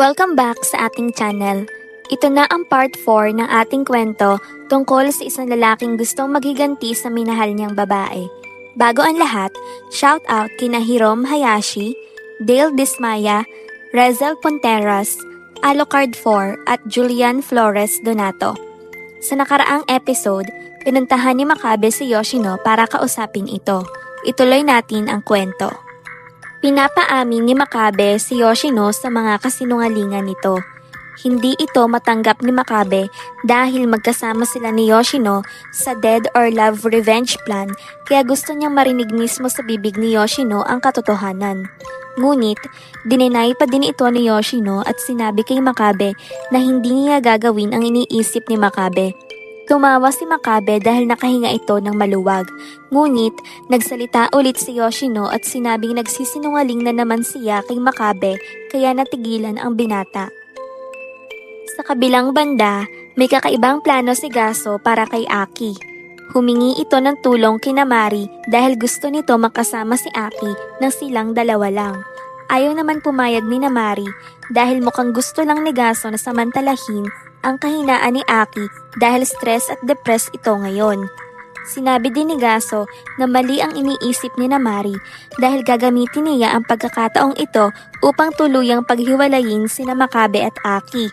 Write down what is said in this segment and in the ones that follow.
Welcome back sa ating channel. Ito na ang part 4 ng ating kwento tungkol sa isang lalaking gustong maghiganti sa minahal niyang babae. Bago ang lahat, shout out kina Hirom Hayashi, Dale Dismaya, Rezel Ponteras, Alucard 4 at Julian Flores Donato. Sa nakaraang episode, pinuntahan ni Makabe si Yoshino para kausapin ito. Ituloy natin ang kwento. Pinapaamin ni Makabe si Yoshino sa mga kasinungalingan nito. Hindi ito matanggap ni Makabe dahil magkasama sila ni Yoshino sa Dead or Love Revenge Plan kaya gusto niyang marinig mismo sa bibig ni Yoshino ang katotohanan. Ngunit, dininay pa din ito ni Yoshino at sinabi kay Makabe na hindi niya gagawin ang iniisip ni Makabe. Tumawa si Makabe dahil nakahinga ito ng maluwag. Ngunit, nagsalita ulit si Yoshino at sinabing nagsisinungaling na naman siya kay Makabe kaya natigilan ang binata. Sa kabilang banda, may kakaibang plano si Gaso para kay Aki. Humingi ito ng tulong kina Mari dahil gusto nito makasama si Aki na silang dalawa lang. Ayaw naman pumayag ni na Mari dahil mukhang gusto lang ni Gaso na samantalahin ang kahinaan ni Aki dahil stress at depressed ito ngayon. Sinabi din ni Gaso na mali ang iniisip ni na Mari dahil gagamitin niya ang pagkakataong ito upang tuluyang paghiwalayin sina Makabe at Aki.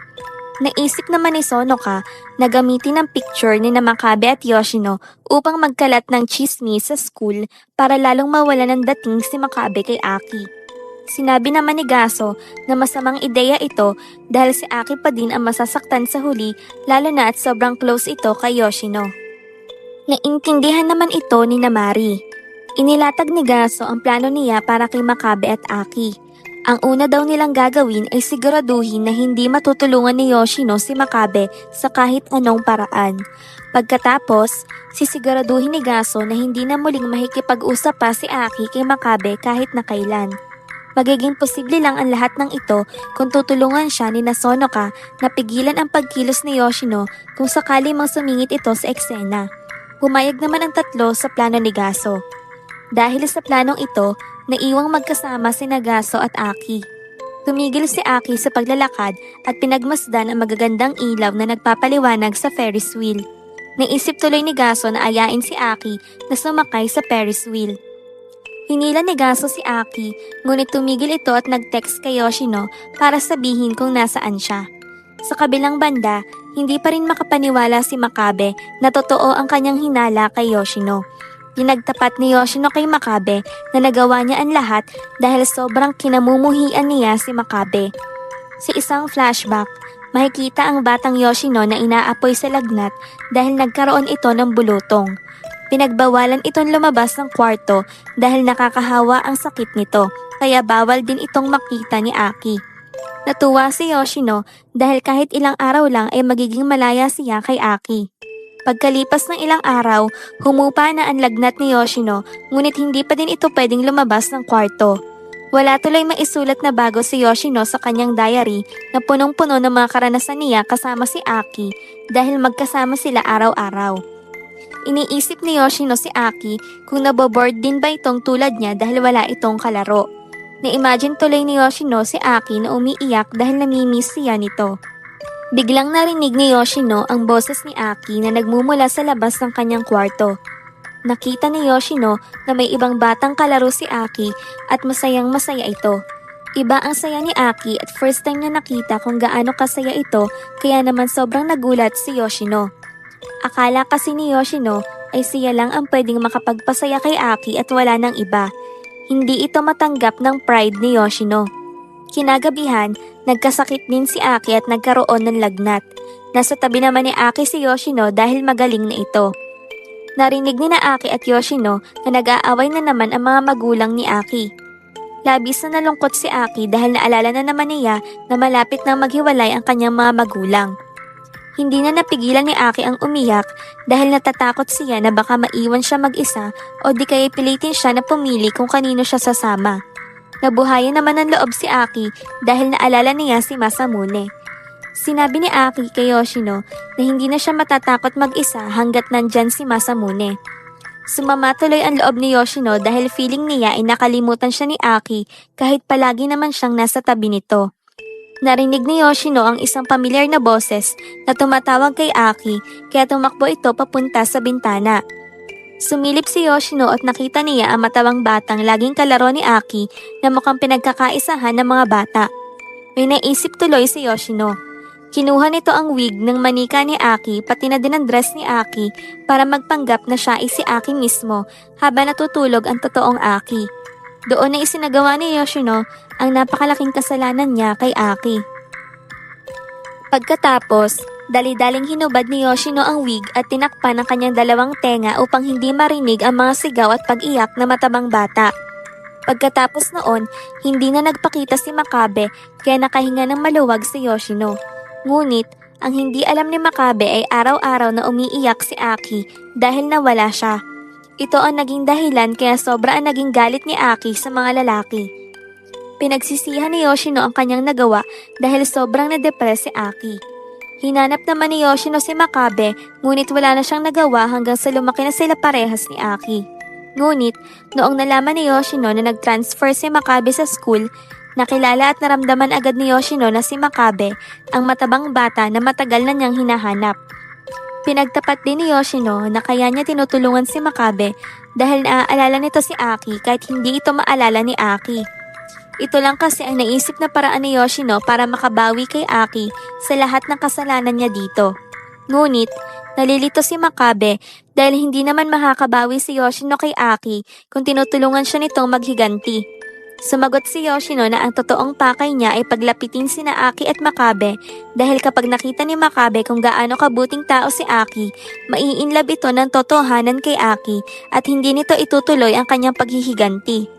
Naisip naman ni Sonoka na gamitin ang picture ni na Makabe at Yoshino upang magkalat ng chismis sa school para lalong mawala ng dating si Makabe kay Aki. Sinabi naman ni Gaso na masamang ideya ito dahil si Aki pa din ang masasaktan sa huli lalo na at sobrang close ito kay Yoshino. Naintindihan naman ito ni Namari. Inilatag ni Gaso ang plano niya para kay Makabe at Aki. Ang una daw nilang gagawin ay siguraduhin na hindi matutulungan ni Yoshino si Makabe sa kahit anong paraan. Pagkatapos, sisiguraduhin ni Gaso na hindi na muling makikipag-usap pa si Aki kay Makabe kahit na kailan. Magiging posible lang ang lahat ng ito kung tutulungan siya ni Nasonoka na pigilan ang pagkilos ni Yoshino kung sakali mang sumingit ito sa eksena. Pumayag naman ang tatlo sa plano ni Gaso. Dahil sa planong ito, naiwang magkasama si Nagaso at Aki. Tumigil si Aki sa paglalakad at pinagmasdan ang magagandang ilaw na nagpapaliwanag sa Ferris wheel. Naisip tuloy ni Gaso na ayain si Aki na sumakay sa Ferris wheel. Hinila ni Gaso si Aki, ngunit tumigil ito at nag-text kay Yoshino para sabihin kung nasaan siya. Sa kabilang banda, hindi pa rin makapaniwala si Makabe na totoo ang kanyang hinala kay Yoshino. Pinagtapat ni Yoshino kay Makabe na nagawa niya ang lahat dahil sobrang kinamumuhian niya si Makabe. Sa isang flashback, makikita ang batang Yoshino na inaapoy sa lagnat dahil nagkaroon ito ng bulutong. Pinagbawalan itong lumabas ng kwarto dahil nakakahawa ang sakit nito, kaya bawal din itong makita ni Aki. Natuwa si Yoshino dahil kahit ilang araw lang ay magiging malaya siya kay Aki. Pagkalipas ng ilang araw, humupa na ang lagnat ni Yoshino ngunit hindi pa din ito pwedeng lumabas ng kwarto. Wala tuloy maisulat na bago si Yoshino sa kanyang diary na punong-puno ng mga karanasan niya kasama si Aki dahil magkasama sila araw-araw. Iniisip ni Yoshino si Aki kung naboboard din ba itong tulad niya dahil wala itong kalaro. Na-imagine tuloy ni Yoshino si Aki na umiiyak dahil namimiss siya nito. Biglang narinig ni Yoshino ang boses ni Aki na nagmumula sa labas ng kanyang kwarto. Nakita ni Yoshino na may ibang batang kalaro si Aki at masayang masaya ito. Iba ang saya ni Aki at first time na nakita kung gaano kasaya ito kaya naman sobrang nagulat si Yoshino. Akala kasi ni Yoshino ay siya lang ang pwedeng makapagpasaya kay Aki at wala nang iba. Hindi ito matanggap ng pride ni Yoshino. Kinagabihan, nagkasakit din si Aki at nagkaroon ng lagnat. Nasa tabi naman ni Aki si Yoshino dahil magaling na ito. Narinig ni na Aki at Yoshino na nag-aaway na naman ang mga magulang ni Aki. Labis na nalungkot si Aki dahil naalala na naman niya na malapit na maghiwalay ang kanyang mga magulang. Hindi na napigilan ni Aki ang umiyak dahil natatakot siya na baka maiwan siya mag-isa o di kaya pilitin siya na pumili kung kanino siya sasama. Nabuhayan naman ng loob si Aki dahil naalala niya si Masamune. Sinabi ni Aki kay Yoshino na hindi na siya matatakot mag-isa hanggat nandyan si Masamune. Sumama tuloy ang loob ni Yoshino dahil feeling niya ay nakalimutan siya ni Aki kahit palagi naman siyang nasa tabi nito. Narinig ni Yoshino ang isang pamilyar na boses na tumatawag kay Aki kaya tumakbo ito papunta sa bintana. Sumilip si Yoshino at nakita niya ang matawang batang laging kalaro ni Aki na mukhang pinagkakaisahan ng mga bata. May naisip tuloy si Yoshino. Kinuha nito ang wig ng manika ni Aki pati na din ang dress ni Aki para magpanggap na siya ay si Aki mismo habang natutulog ang totoong Aki. Doon na isinagawa ni Yoshino ang napakalaking kasalanan niya kay Aki. Pagkatapos, dali-daling hinubad ni Yoshino ang wig at tinakpan ang kanyang dalawang tenga upang hindi marinig ang mga sigaw at pag-iyak na matabang bata. Pagkatapos noon, hindi na nagpakita si Makabe kaya nakahinga ng maluwag si Yoshino. Ngunit, ang hindi alam ni Makabe ay araw-araw na umiiyak si Aki dahil nawala siya. Ito ang naging dahilan kaya sobra ang naging galit ni Aki sa mga lalaki. Pinagsisihan ni Yoshino ang kanyang nagawa dahil sobrang na-depress si Aki. Hinanap naman ni Yoshino si Makabe ngunit wala na siyang nagawa hanggang sa lumaki na sila parehas ni Aki. Ngunit, noong nalaman ni Yoshino na nag-transfer si Makabe sa school, nakilala at naramdaman agad ni Yoshino na si Makabe ang matabang bata na matagal na niyang hinahanap. Pinagtapat din ni Yoshino na kaya niya tinutulungan si Makabe dahil naaalala nito si Aki kahit hindi ito maalala ni Aki. Ito lang kasi ang naisip na paraan ni Yoshino para makabawi kay Aki sa lahat ng kasalanan niya dito. Ngunit, nalilito si Makabe dahil hindi naman makakabawi si Yoshino kay Aki kung tinutulungan siya nitong maghiganti. Sumagot si Yoshino na ang totoong pakay niya ay paglapitin sina Aki at Makabe dahil kapag nakita ni Makabe kung gaano kabuting tao si Aki, maiinlab ito ng totohanan kay Aki at hindi nito itutuloy ang kanyang paghihiganti.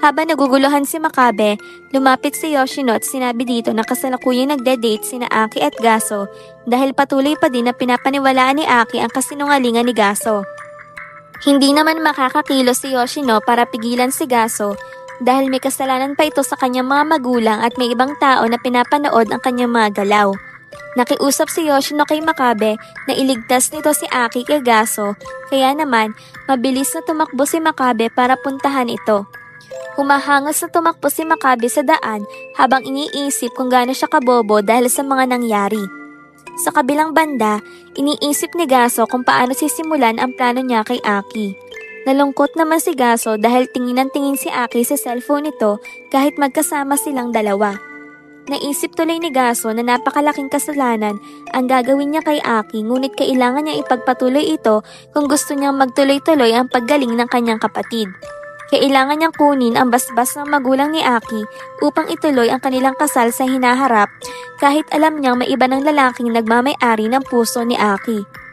Habang naguguluhan si Makabe, lumapit si Yoshino at sinabi dito na kasalukuyang nagde-date sina Aki at Gaso dahil patuloy pa din na pinapaniwalaan ni Aki ang kasinungalingan ni Gaso. Hindi naman makakakilo si Yoshino para pigilan si Gaso dahil may kasalanan pa ito sa kanyang mga magulang at may ibang tao na pinapanood ang kanyang mga galaw. Nakiusap si Yoshino kay Makabe na iligtas nito si Aki kay Gaso, kaya naman mabilis na tumakbo si Makabe para puntahan ito. Humahangas na tumakbo si Makabe sa daan habang iniisip kung gaano siya kabobo dahil sa mga nangyari. Sa kabilang banda, iniisip ni Gaso kung paano sisimulan ang plano niya kay Aki. Nalungkot naman si Gaso dahil tingin ng tingin si Aki sa cellphone nito kahit magkasama silang dalawa. Naisip tuloy ni Gaso na napakalaking kasalanan ang gagawin niya kay Aki ngunit kailangan niya ipagpatuloy ito kung gusto niyang magtuloy-tuloy ang paggaling ng kanyang kapatid. Kailangan niyang kunin ang basbas ng magulang ni Aki upang ituloy ang kanilang kasal sa hinaharap kahit alam niyang may iba ng lalaking nagmamay-ari ng puso ni Aki.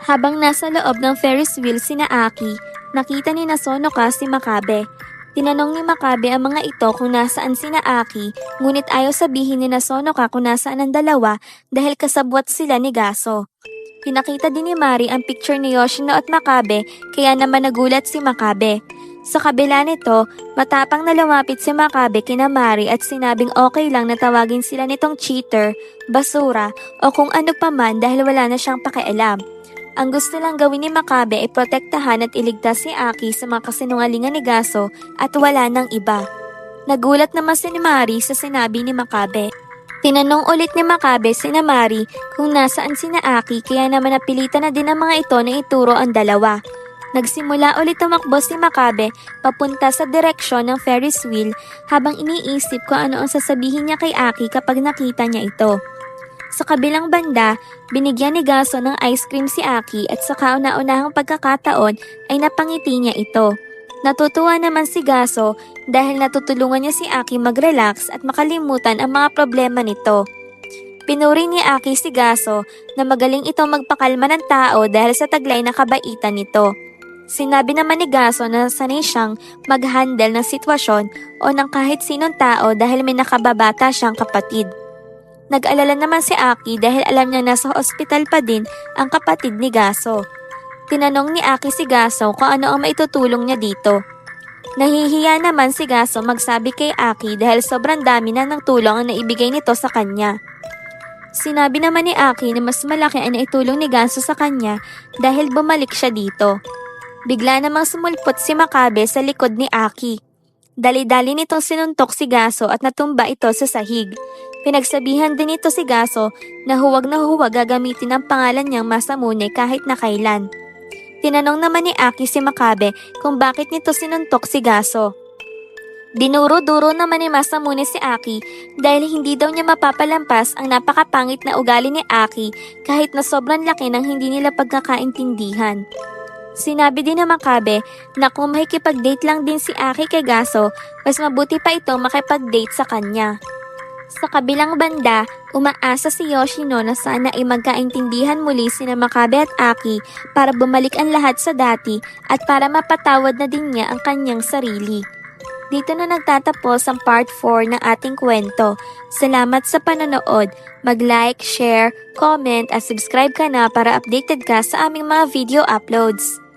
Habang nasa loob ng Ferris wheel si na Aki, nakita ni Nasonoka si Makabe. Tinanong ni Makabe ang mga ito kung nasaan si Aki, ngunit ayaw sabihin ni Nasonoka kung nasaan ang dalawa dahil kasabwat sila ni Gaso. Pinakita din ni Mari ang picture ni Yoshino at Makabe kaya naman nagulat si Makabe. Sa kabila nito, matapang na lumapit si Makabe kina Mari at sinabing okay lang na tawagin sila nitong cheater, basura o kung ano pa man dahil wala na siyang pakialam. Ang gusto lang gawin ni Makabe ay protektahan at iligtas si Aki sa mga kasinungalingan ni Gaso at wala nang iba. Nagulat naman si Mari sa sinabi ni Makabe. Tinanong ulit ni Makabe si Mari kung nasaan si Aki kaya naman napilitan na din ang mga ito na ituro ang dalawa. Nagsimula ulit tumakbo si Makabe papunta sa direksyon ng Ferris wheel habang iniisip ko ano ang sasabihin niya kay Aki kapag nakita niya ito. Sa kabilang banda, binigyan ni Gaso ng ice cream si Aki at sa kauna-unahang pagkakataon ay napangiti niya ito. Natutuwa naman si Gaso dahil natutulungan niya si Aki mag-relax at makalimutan ang mga problema nito. Pinuri ni Aki si Gaso na magaling ito magpakalma ng tao dahil sa taglay na kabaitan nito. Sinabi naman ni Gaso na sanay siyang mag-handle ng sitwasyon o ng kahit sinong tao dahil may nakababata siyang kapatid. Nag-alala naman si Aki dahil alam niya nasa ospital pa din ang kapatid ni Gaso. Tinanong ni Aki si Gaso kung ano ang maitutulong niya dito. Nahihiya naman si Gaso magsabi kay Aki dahil sobrang dami na ng tulong ang naibigay nito sa kanya. Sinabi naman ni Aki na mas malaki ang naitulong ni Gaso sa kanya dahil bumalik siya dito. Bigla namang sumulpot si Makabe sa likod ni Aki. Dali-dali nitong sinuntok si Gaso at natumba ito sa sahig. Pinagsabihan din ito si Gaso na huwag na huwag gagamitin ang pangalan niyang Masamune kahit na kailan. Tinanong naman ni Aki si Makabe kung bakit nito sinuntok si Gaso. Dinuro-duro naman ni Masamune si Aki dahil hindi daw niya mapapalampas ang napakapangit na ugali ni Aki kahit na sobrang laki ng hindi nila pagkakaintindihan. Sinabi din ng Makabe na kung makikipag-date lang din si Aki kay Gaso, mas mabuti pa ito makipag-date sa kanya. Sa kabilang banda, umaasa si Yoshino na sana ay magkaintindihan muli sina Makabe at Aki para bumalik ang lahat sa dati at para mapatawad na din niya ang kanyang sarili. Dito na nagtatapos ang part 4 ng ating kwento. Salamat sa panonood. Mag-like, share, comment at subscribe ka na para updated ka sa aming mga video uploads.